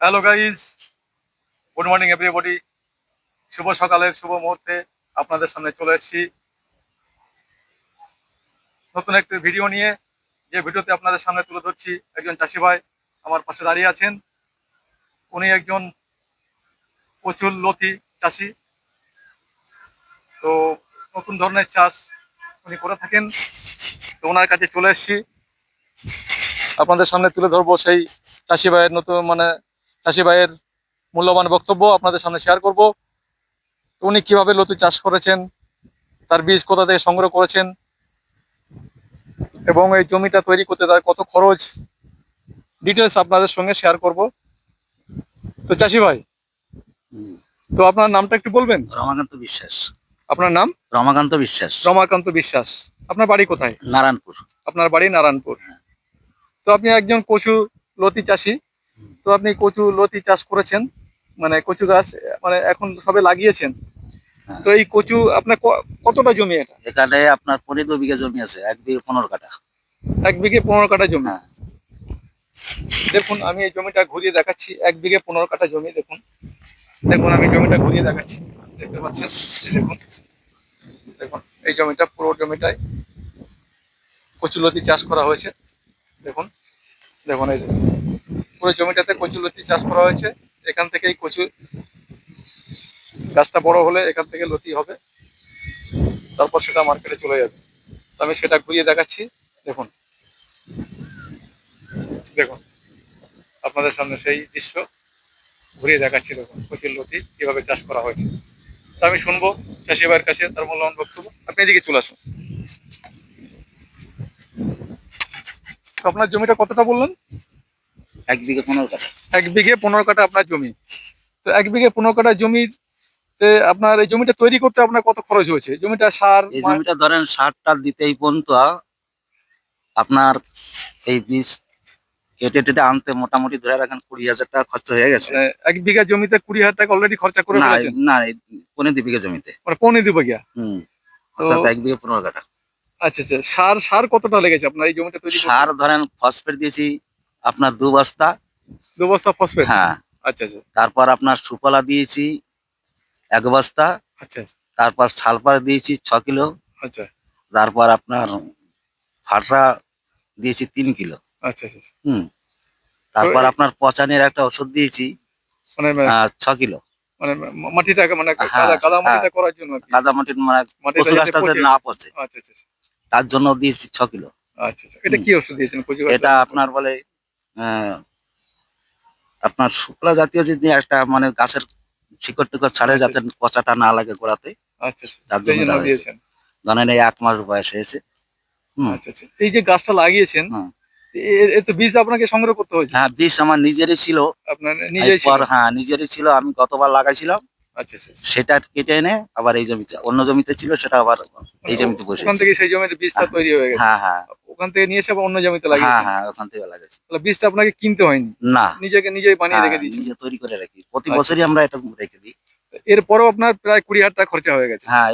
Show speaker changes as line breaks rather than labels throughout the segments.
Hello guys good morning everybody শুভ সকালের শুভ মুহূর্তে আপনাদের সামনে চলে এসেছি। নতুন একটি ভিডিও নিয়ে যে ভিডিওতে আপনাদের সামনে তুলে ধরছি একজন চাষি ভাই আমার পাশে দাঁড়িয়ে আছেন। উনি একজন প্রচুর লতি চাষি। তো নতুন ধরনের চাষ উনি করে থাকেন। তো ওনার কাছে চলে এসেছি। আপনাদের সামনে তুলে ধরবো সেই চাষি ভাইয়ের নতুন মানে চাষি ভাইয়ের মূল্যবান বক্তব্য আপনাদের সামনে শেয়ার করব। তো উনি কীভাবে লতি চাষ করেছেন তার বীজ কোথা থেকে সংগ্রহ করেছেন এবং এই জমিটা তৈরি করতে তার কত খরচ ডিটেলস আপনাদের সঙ্গে শেয়ার করব। তো চাষি ভাই তো আপনার নামটা একটু বলবেন?
রমাকান্ত বিশ্বাস।
আপনার নাম?
রমাকান্ত বিশ্বাস।
রমাকান্ত বিশ্বাস। আপনার বাড়ি কোথায়?
নারায়ণপুর।
আপনার বাড়ি নারায়ণপুর। তো আপনি একজন কচু লতি চাষি। তো আপনি কচু লতি চাষ করেছেন মানে কচু গাছ মানে এখন সবে লাগিয়েছেন।
হ্যাঁ।
তো এই কচু আপনার কতটা জমি এটা?
এখানে আপনার পনেরো বিঘা জমি আছে এক বিঘে পনেরো কাটা
এক বিঘে পনেরো কাঠা জমি?
হ্যাঁ।
দেখুন আমি এই জমিটা ঘুরিয়ে দেখাচ্ছি এক বিঘে পনেরো কাঠা জমি দেখুন। দেখুন আমি জমিটা ঘুরিয়ে দেখাচ্ছি। দেখতে পাচ্ছেন? দেখুন দেখুন এই জমিটা পুরো জমিটায় কচুলতি চাষ করা হয়েছে। দেখুন দেখুন, এই। পুরো জমিটাতে কচুলতি চাষ করা হয়েছে। এখান থেকেই কচু গাছটা বড় হলে এখান থেকে লতি হবে। তারপর সেটা মার্কেটে চলে যাবে। তো আমি সেটা ঘুরিয়ে দেখাচ্ছি। দেখুন। দেখুন, আপনাদের সামনে সেই দৃশ্য ঘুরিয়ে দেখাচ্ছি। দেখুন, কচুর লতি কীভাবে চাষ করা হয়েছে। তো আমি শুনব চাষি ভাইয়ের কাছে তার মূল্যবান বক্তব্য। আপনি এদিকে চলে আসুন। আপনার জমিটা কতটা বললেন?
এক বিঘে পনেরো কাটা
এক বিঘে পনেরো কাঠা আপনার জমি। তো এক বিঘে পনেরো কাঠা জমি আপনার এই জমিটা তৈরি করতে আপনার কত খরচ হয়েছে? জমিটা সার
এই জমিটা ধরেন সারটা দিতেই পর্যন্ত আপনার এই বীজ কেটে টেটে আনতে মোটামুটি ধরে রাখেন কুড়ি হাজার টাকা খরচ হয়ে গেছে।
মানে এক বিঘা জমিতে কুড়ি হাজার টাকা অলরেডি খরচা করে
না পনেরো দু বিঘা জমিতে।
মানে পৌনে দু বিঘা?
হুম এক বিঘা পনেরো কাটা
আচ্ছা আচ্ছা সার সার কতটা লেগেছে আপনার এই জমিটা তৈরি করতে?
সার ধরেন ফসফেট দিয়েছি আপনার দু বস্তা।
দু বস্তা ফসফেট?
হ্যাঁ।
আচ্ছা আচ্ছা।
তারপর আপনার সুফলা দিয়েছি এক বস্তা।
আচ্ছা
তারপর সালফার দিয়েছি ছ কিলো।
আচ্ছা।
তারপর আপনার ফাটরা দিয়েছি তিন কিলো।
আচ্ছা আচ্ছা আচ্ছা।
হুম। তারপর আপনার পচানের একটা ওষুধ দিয়েছি।
মানে
আহ, ছ কিলো।
মানে মাটিটাকে মানে
হ্যাঁ,
কাদা কাদা
হ্যাঁ।
মাটিটা করার জন্য আর কি।
কাদা মাটির মানে
মাটিটা
কচু
যাতে
গাছটা যাতে
পচে-
না পচে।
আচ্ছা আচ্ছা আচ্ছা,
তার জন্য দিয়েছি ছ কিলো।
আচ্ছা আচ্ছা। এটা কি ওষুধ দিয়েছেন?
এটা আপনার বলে আপনার শুক্লা জাতীয় যে একটা মানে গাছের শিকড় টিকড় ছাড়ে যাতে পচাটা না লাগে গোড়াতে
আচ্ছা আচ্ছা।
তার জন্য ধরেন এই এক মাস বয়স হয়েছে। হুম।
এই যে গাছটা লাগিয়েছেন তো বীজ আপনাকে সংগ্রহ করতে হয়েছে?
হ্যাঁ বিষ আমার নিজেরই ছিল।
আপনার নিজেই
হ্যাঁ নিজেরই ছিল। আমি গতবার লাগাইছিলাম। সেটা কেটে এনে আবার এই জমিতে অন্য জমিতে ছিল সেটা আবার এই জমিতে বসে
ওখান থেকে সেই জমিতে বীজটা তৈরি হয়ে গেছে।
হ্যাঁ হ্যাঁ।
ওখান থেকে নিয়ে এসে আবার অন্য জমিতে
হ্যাঁ হ্যাঁ ওখান থেকে লাগাইছি
তাহলে বীজটা আপনাকে কিনতে হয়নি?
না।
নিজেকে নিজেই বানিয়ে
হ্যাঁ,
রেখে দিয়েছেন
নিজে তৈরি করে রাখি। প্রতি
আচ্ছা।
বছরই আমরা এটা রেখে দিই।
এরপরও আপনার প্রায় কুড়ি হাজার টাকা খরচা হয়ে গেছে?
হ্যাঁ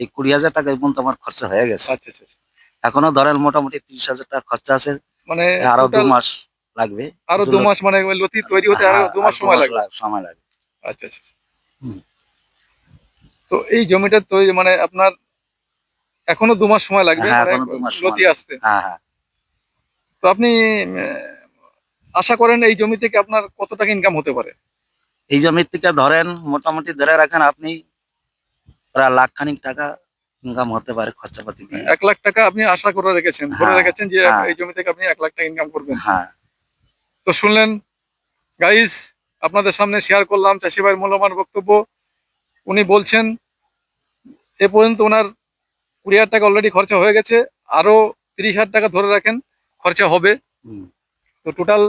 এই- কুড়ি হাজার টাকা পর্যন্ত আমার খরচা হয়ে গেছে।
আচ্ছা আচ্ছা আচ্ছা।
এখনও ধরেন মোটামুটি তিরিশ হাজার টাকা খরচা আছে।
মানে
আরও দু মাস লাগবে।
আরও দু মাস মানে লতি তৈরি হতে আরও
হ্যাঁ,
দু মাস সময় লাগবে?
সময় লাগবে।
আচ্ছা আচ্ছা আচ্ছা। তো এই জমিটা তৈরি মানে আপনার এখনও দু মাস সময় লাগবে
হ্যাঁ,
মানে লতি আসতে।
হ্যাঁ হ্যাঁ।
তো আপনি আশা করেন এই জমি থেকে আপনার কত টাকা ইনকাম হতে পারে?
এই জমির থেকে ধরেন মোটামুটি ধরে রাখেন আপনি প্রায় লাখ খানিক টাকা ইনকাম হতে পারে খরচাপাতি
এক লাখ টাকা আপনি আশা করে রেখেছেন ধরে রেখেছেন যে। এই জমি থেকে আপনি এক লাখ টাকা ইনকাম করবেন।
হ্যাঁ।
তো শুনলেন গাইস আপনাদের সামনে শেয়ার করলাম চাষি ভাইয়ের মূল্যবান বক্তব্য। উনি বলছেন এ পর্যন্ত ওনার কুড়ি হাজার টাকা অলরেডি খরচা হয়ে গেছে আরও তিরিশ হাজার টাকা ধরে রাখেন খরচা হবে। তো টোটাল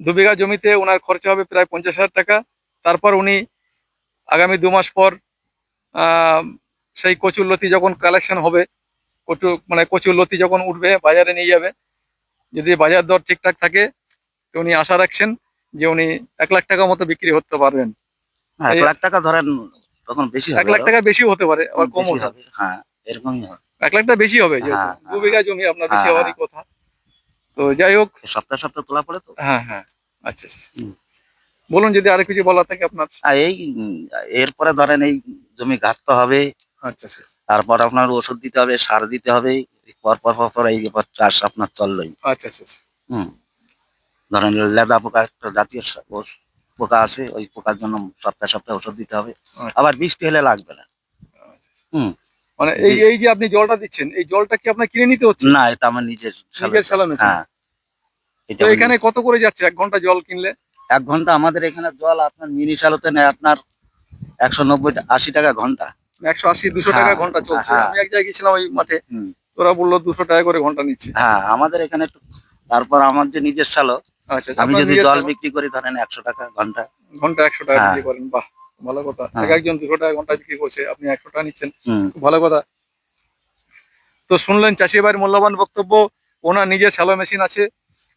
দু বিঘা জমিতে ওনার খরচা হবে প্রায় পঞ্চাশ হাজার টাকা। তারপর উনি আগামী দু মাস পর সেই কচুর লতি যখন কালেকশন হবে কচু মানে কচুর লতি যখন উঠবে বাজারে নিয়ে যাবে যদি বাজার দর ঠিকঠাক থাকে তো উনি আশা রাখছেন যে উনি এক লাখ টাকা মতো বিক্রি করতে পারবেন।
হ্যাঁ, এক লাখ টাকা ধরেন তখন বেশি
এক লাখ টাকা বেশিও হতে পারে আবার কম হতে
হবে হ্যাঁ এরকমই হবে।
এক লাখ টাকা বেশি হবে
হ্যাঁ,
দু বিঘা জমি আপনার বেশি
হ্যাঁ,
হওয়ারই কথা। তো যাই হোক।
সপ্তাহে সপ্তাহে তোলা পড়ে তো।
হ্যাঁ হ্যাঁ আচ্ছা আচ্ছা।
হুম।
বলুন যদি আরও কিছু বলার থাকে আপনার।
এই এরপরে ধরেন এই জমি ঘাটতে হবে।
আচ্ছা আচ্ছা
তারপর আপনার ওষুধ দিতে হবে সার দিতে হবে। পর পর পর পর এই চাষ আপনার চললোই।
আচ্ছা আচ্ছা আচ্ছা।
হুম। ধরেন লেদা পোকা একটা জাতীয় পোকা আছে ওই পোকার জন্য সপ্তাহে সপ্তাহে ওষুধ দিতে হবে।
আচ্ছা।
আবার বৃষ্টি হলে লাগবে না।
আচ্ছা।
হুম।
মানে এই এই যে আপনি জলটা দিচ্ছেন এই জলটা কি আপনার কিনে নিতে হচ্ছে?
না এটা আমার নিজের
নিজের
হ্যাঁ। এটা
এখানে কত করে যাচ্ছে? এক ঘণ্টা জল কিনলে?
এক ঘণ্টা আমাদের এখানে জল আপনার মিনি শ্যালোতে নেয় আপনার একশো নব্বই আশি টাকা ঘণ্টা।
একশো আশি দুশো টাকা
হ্যাঁ,
ঘণ্টা চলছে।
হ্যাঁ।
আমি এক জায়গায় গেছিলাম ওই মাঠে। তোরা বলল দুশো টাকা করে ঘণ্টা নিচ্ছে।
হ্যাঁ আমাদের এখানে একটু তারপর আমার যে নিজের
আচ্ছা,
আমি
আপনার
যদি জল বিক্রি করি ধরেন একশো টাকা ঘণ্টা।
ঘণ্টা একশো টাকা
হ্যাঁ।
বিক্রি করেন বাহ ভালো কথা।
হ্যাঁ।
এক একজন দুশো টাকা ঘণ্টা বিক্রি করছে আপনি একশো টাকা নিচ্ছেন ভালো কথা। তো শুনলেন চাষি ভাইয়ের মূল্যবান বক্তব্য ওনার নিজের শ্যালো মেশিন আছে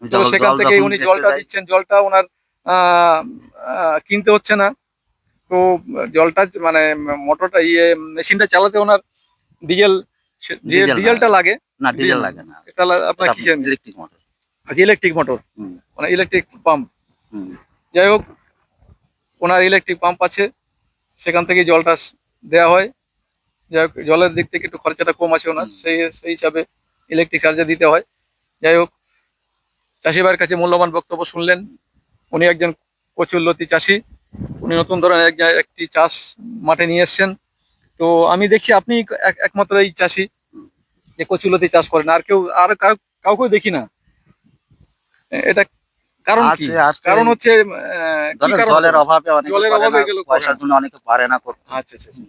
তো সেখান থেকে উনি জলটা দিচ্ছেন জলটা ওনার কিনতে হচ্ছে না। তো জলটা মানে মোটরটা ইয়ে মেশিনটা চালাতে ওনার ডিজেল। ডিজেলটা লাগে।
না ডিজেল
ডিজেল
লাগে না।
তাহলে আপনার কিসের
ইলেকট্রিক মোটর
ইলেকট্রিক মোটর মানে ইলেকট্রিক পাম্প যাই হোক ওনার ইলেকট্রিক পাম্প আছে সেখান থেকে জলটা দেয়া হয়। যাই হোক জলের দিক থেকে একটু খরচাটা কম আছে ওনার সেই সেই হিসাবে ইলেকট্রিক চার্জে দিতে হয়। যাই হোক চাষি ভাইয়ের কাছে মূল্যবান বক্তব্য শুনলেন। উনি একজন কচুরলতি চাষি। উনি নতুন ধরনের এক একটি চাষ মাঠে নিয়ে এসছেন। তো আমি দেখছি আপনি এক- একমাত্র এই চাষি যে কচুরলতি চাষ করেন। আর কেউ আর কাউ- কাউকেও দেখি না। এটা কারণ কি? কারণ হচ্ছে
জলের অভাবে অনেকে
জলের অভাবে
পয়সার জন্য অনেকে পারে না করতে।
আচ্ছা আচ্ছা আচ্ছা।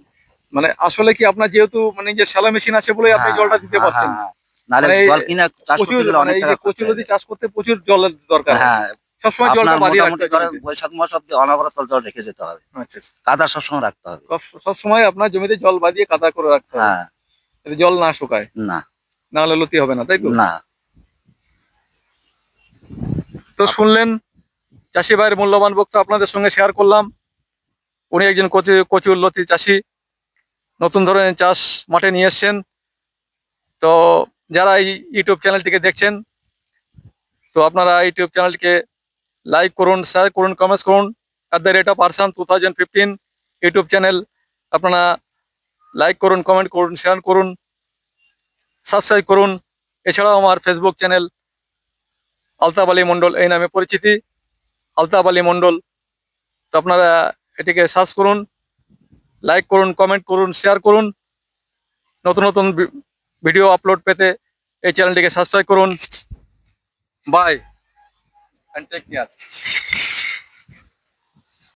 মানে আসলে কি আপনার যেহেতু মানে যে শ্যালো মেশিন আছে বলে আপনি
হ্যাঁ,
জলটা দিতে
হ্যাঁ,
পারছেন।
হ্যাঁ,
মানে
জল কিনে চাষ করতে গেলে
মানে
অনেক টাকা
চাষ করতে প্রচুর জলের দরকার হ্যাঁ সবসময়
আপনার
জলটা বাড়িয়ে রাখতে হবে।
বৈশাখ মাস অব্দি অনবরত জল রেখে যেতে হবে।
আচ্ছা আচ্ছা।
কাদা সবসময় রাখতে হবে।
সবসময় আপনার জমিতে জল বাদিয়ে কাদা করে রাখতে হবে।
হ্যাঁ।
জল না শুকায়।
না।
না হলে লতি হবে না তাই তো?
না।
তো শুনলেন চাষি ভাইয়ের মূল্যবান বক্তব্য আপনাদের সঙ্গে শেয়ার করলাম। উনি একজন কচু, কচুর লতি চাষি। নতুন ধরনের চাষ মাঠে নিয়ে এসছেন। তো যারা এই ইউটিউব চ্যানেলটিকে দেখছেন, তো আপনারা ইউটিউব চ্যানেলটিকে লাইক করুন শেয়ার করুন কমেন্টস করুন। At the rate of person two thousand fifteen YouTube channel আপনারা লাইক করুন কমেন্ট করুন শেয়ার করুন সাবস্ক্রাইব করুন। এছাড়াও আমার ফেসবুক চ্যানেল আলতাফ আলী এই নামে পরিচিতি। আলতাফ আলী মণ্ডল, তো আপনারা এটিকে সার্চ করুন লাইক করুন কমেন্ট করুন শেয়ার করুন। নতুন নতুন ভিডিও আপলোড পেতে এই চ্যানেলটিকে সাবস্ক্রাইব করুন। By and take care